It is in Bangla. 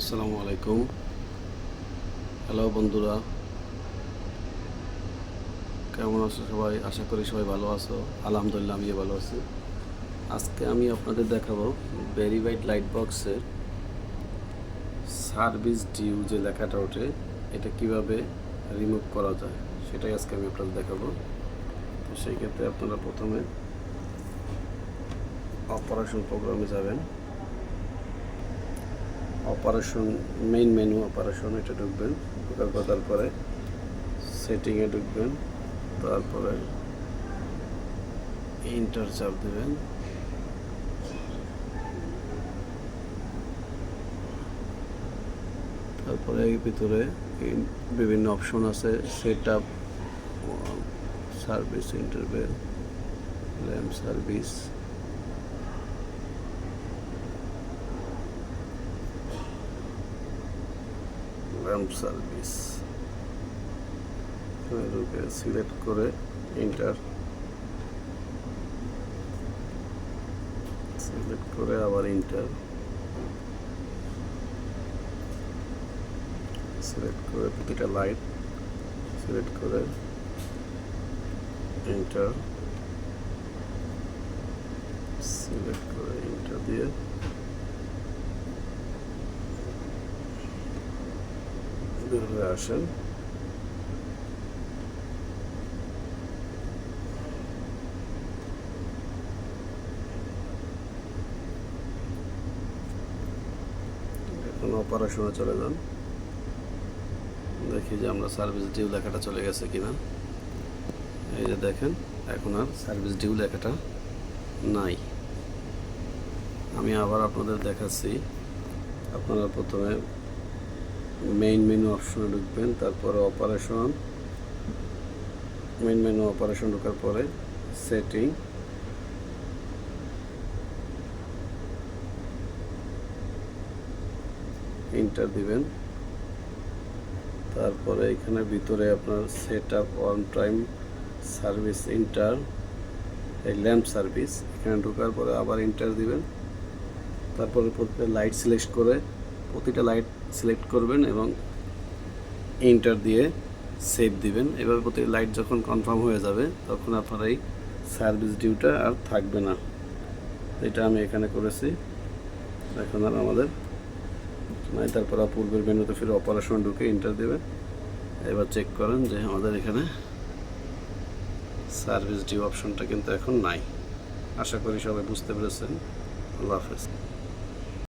আসসালামু আলাইকুম। হ্যালো বন্ধুরা। কেমন আছো সবাই? আশা করি সবাই ভালো আছো। আলহামদুলিল্লাহ, আমিও ভালো আছি। আজকে আমি আপনাদের দেখাবো ভেরিফাইড লাইট বক্সের সার্ভিস ডিউ যে লেখাটা ওঠে, এটা কীভাবে রিমুভ করা যায়, সেটাই আজকে আমি আপনাদের দেখাবো। তো সেই ক্ষেত্রে আপনারা প্রথমে অপারেশন প্রোগ্রামে যাবেন। অপারেশন মেইন মেনু অপারেশন এটা ঢুকবেন, ঢোকার পর তারপরে সেটিংয়ে ঢুকবেন, তারপরে ইন্টার চাপ দেবেন। তারপরে এর ভিতরে বিভিন্ন অপশন আছে set up service interval lamp service lamp service select করে ইন্টার সিলেক্ট করে আবার ইন্টার সিলেক্ট করে প্রতিটা লাইট সিলেক্ট করে ইন্টার সিলেক্ট করে ইন্টার দিয়ে বের হয়ে আসেন। এখন অপারেশনে চলে যান। দেখি যে আমরা সার্ভিস ডিউ লেখাটা চলে গেছে কিনা। এই যে দেখেন, এখন আর সার্ভিস ডিউ লেখাটা নাই। আমি আবার আপনাদের দেখাচ্ছি। আপনারা প্রথমে মেইন মেনু অপশনে ঢুকবেন, তারপরে অপারেশন মেইন মেনু অপারেশন ঢোকার পরে সেটিং ইন্টার দিবেন। তারপরে এখানে ভিতরে আপনার set up on time service enter এই ল্যাম্প সার্ভিস এখানে ঢোকার পরে আবার ইন্টার দিবেন। তারপরে লাইট সিলেক্ট করে প্রতিটা লাইট সিলেক্ট করবেন এবং ইন্টার দিয়ে সেভ দিবেন। এভাবে প্রতি লাইট যখন কনফার্ম হয়ে যাবে, তখন আপনার এই সার্ভিস ডিউটা আর থাকবে না। এটা আমি এখানে করেছি। এখন আর আমাদের নাই, তারপর পূর্বের মেনুতে ফিরে অপারেশন ঢুকে ইন্টার দেবে। এবার চেক করেন যে আমাদের এখানে সার্ভিস ডিউ অপশনটা কিন্তু এখন নাই। আশা করি সবাই বুঝতে পেরেছেন। আল্লাহ হাফেজ।